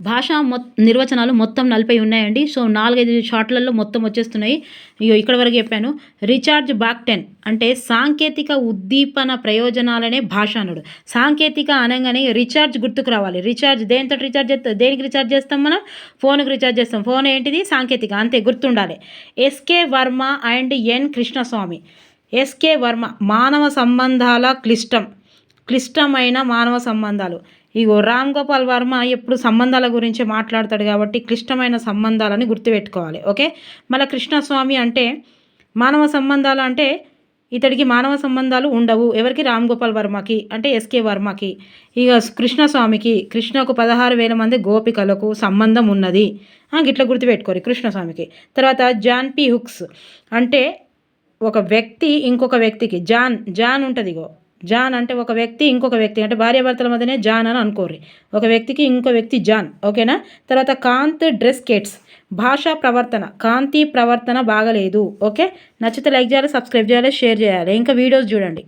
భాష మొ నిర్వచనాలు మొత్తం నలభై ఉన్నాయండి. సో నాలుగైదు షార్ట్లలో మొత్తం వచ్చేస్తున్నాయి. ఇగో ఇక్కడ వరకు చెప్పాను. రిచార్జ్ బాక్టెన్ అంటే సాంకేతిక ఉద్దీపన ప్రయోజనాలనే భాష అనుడు సాంకేతిక అనగానే రీఛార్జ్ గుర్తుకు రావాలి. రీఛార్జ్ దేనితో రీఛార్జ్ చేస్తాం దేనికి రీఛార్జ్ చేస్తాం మనం? ఫోన్కి రీఛార్జ్ చేస్తాం. ఫోన్ ఏంటిది? సాంకేతిక. అంతే గుర్తుండాలి. SK Varma and N Krishnaswamy. SK Varma మానవ సంబంధాల క్లిష్టం. క్లిష్టమైన మానవ సంబంధాలు. ఇగో రామ్ గోపాల్ వర్మ ఎప్పుడు సంబంధాల గురించి మాట్లాడతాడు కాబట్టి క్లిష్టమైన సంబంధాలని గుర్తుపెట్టుకోవాలి. ఓకే? మళ్ళీ కృష్ణస్వామి అంటే మానవ సంబంధాలు అంటే ఇతడికి మానవ సంబంధాలు ఉండవు. ఎవరికి? రామ్ గోపాల్ వర్మకి అంటే ఎస్కే వర్మకి. ఇక కృష్ణస్వామికి కృష్ణకు పదహారు వేల మంది గోపికలకు సంబంధం ఉన్నది. గిట్ల గుర్తుపెట్టుకోరు కృష్ణస్వామికి. తర్వాత జాన్ పి హుక్స్ అంటే ఒక వ్యక్తి ఇంకొక వ్యక్తికి. జాన్ జాన్ ఉంటుంది ఇగో. జాన్ అంటే ఒక వ్యక్తి ఇంకొక వ్యక్తి. అంటే భార్యాభర్తల మధ్యనే జాన్ అని అనుకోరు ఒక వ్యక్తికి ఇంకో వ్యక్తి జాన్. ఓకేనా? తర్వాత కాంత్ డ్రెస్ కేట్స్. భాషా ప్రవర్తన. కాంతి ప్రవర్తన బాగలేదు. ఓకే? నచ్చితే లైక్ చేయాలి సబ్స్క్రైబ్ చేయాలి షేర్ చేయాలి. ఇంకా వీడియోస్ చూడండి.